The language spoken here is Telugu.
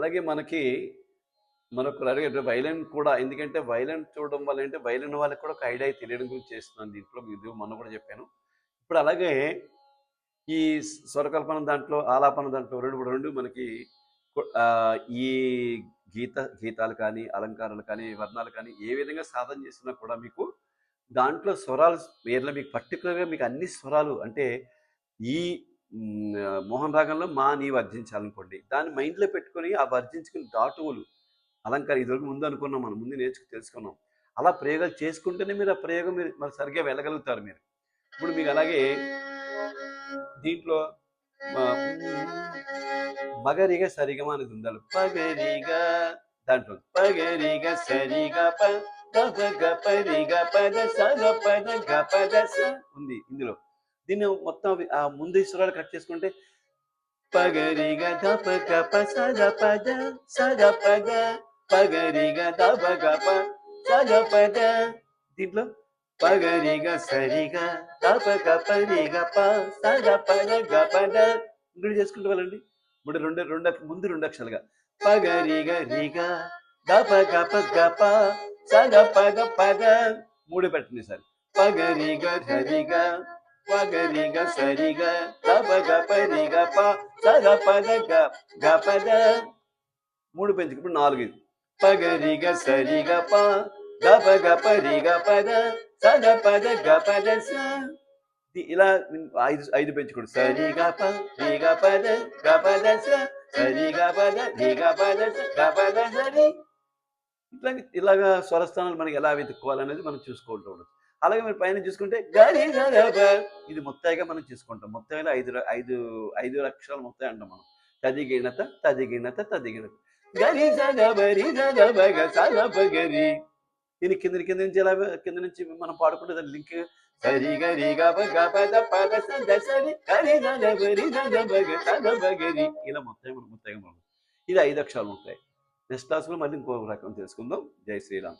అలాగే మనకి మరొకరు అలాగే వైలెన్ కూడా ఎందుకంటే వైలెన్ చూడడం వల్ల అంటే వైలెన్ వాళ్ళకి కూడా ఒక ఐడియా తెలియడం గురించి చేస్తున్నాను దీంట్లో ఇది మొన్న కూడా చెప్పాను. ఇప్పుడు అలాగే ఈ స్వరకల్పన దాంట్లో ఆలాపన దాంట్లో రెండు రెండు మనకి ఈ గీత గీతాలు కానీ అలంకారాలు కానీ వర్ణాలు కానీ ఏ విధంగా సాధన చేసినా కూడా మీకు దాంట్లో స్వరాలు వేర్లో మీకు పర్టికులర్గా మీకు అన్ని స్వరాలు అంటే ఈ మోహన్ రాగంలో మా నీ వర్జించాలనుకోండి. దాన్ని మైండ్లో పెట్టుకొని ఆ వర్జించుకుని దాటువులు అలంకారం ఇదివరకు ముందు అనుకున్నాం మనం ముందు నేర్చుకు తెలుసుకున్నాం. అలా ప్రయోగాలు చేసుకుంటేనే మీరు ఆ ప్రయోగం మీరు మరి సరిగ్గా వెళ్ళగలుగుతారు మీరు. ఇప్పుడు మీకు అలాగే దీంట్లో మ- మగరిగా సరిగమా అనేది ఉండాలి. పగరిగా దాంట్లో పగరిగా సరిగా ప గ గ పద గ పద పద ఉంది ఇందులో. దీన్ని మొత్తం ఆ ముందు స్వరాలు కట్ చేసుకుంటే పగరిగా పగ గప సగ పద సగ పద. పగరిగా పగ ప సగ పద. దీంట్లో పగరిగా సరిగా తప గపరిగా ప సగ పద గపద ఇంకోటి చేసుకుంటూ వెళ్ళండి. ఇప్పుడు రెండు రెండు ముందు రెండు అక్షరాలుగా. పగరిగా రిగా దప గప గప సగ పద పద. మూడు పెట్టండి సార్. పగరిగా హరిగా పగరిగా సరిగా దప గ ప సగ పద గ గపద మూడు పెంచుకు ఇప్పుడు నాలుగు ఇది పగరిగా సరిగా ప గప గపరిగా పద సగ పద గపద స. ఇలా ఐదు ఐదు పెంచుకోండి. సరిగా ప గ పద గపద స సరిగా పద రిగా పద స గపద సరి ఇట్లా ఇలాగా స్వరస్థానాలు మనకి ఎలా వెతుక్కోవాలనేది మనం చూసుకుంటూ ఉండదు అలాగే మీరు పైన చూసుకుంటే గరి గ ఇది మొత్తాయిగా మనం చూసుకుంటాం. ముత్తాయిలో ఐదు ఐదు ఐదు లక్షల ముత్తాయి అంటాం మనం. తదిగిణత తదిగిణత తదిగిణత గరి సగబరి సగబగ సగబగరి దీని కింద కింద నుంచి ఎలా కింద నుంచి మనం పాడుకుంటే లింక్ సరి గరి గప గపద పద సద సరి గరి సగబగరి ఇలా ముత్తాయి మనం మొత్తంగా మనం. ఇది ఐదు అక్షరాలు ఉంటాయి నెక్స్ట్ క్లాస్లో మళ్ళీ ఇంకో రకం తెలుసుకుందాం. జై శ్రీరామ్.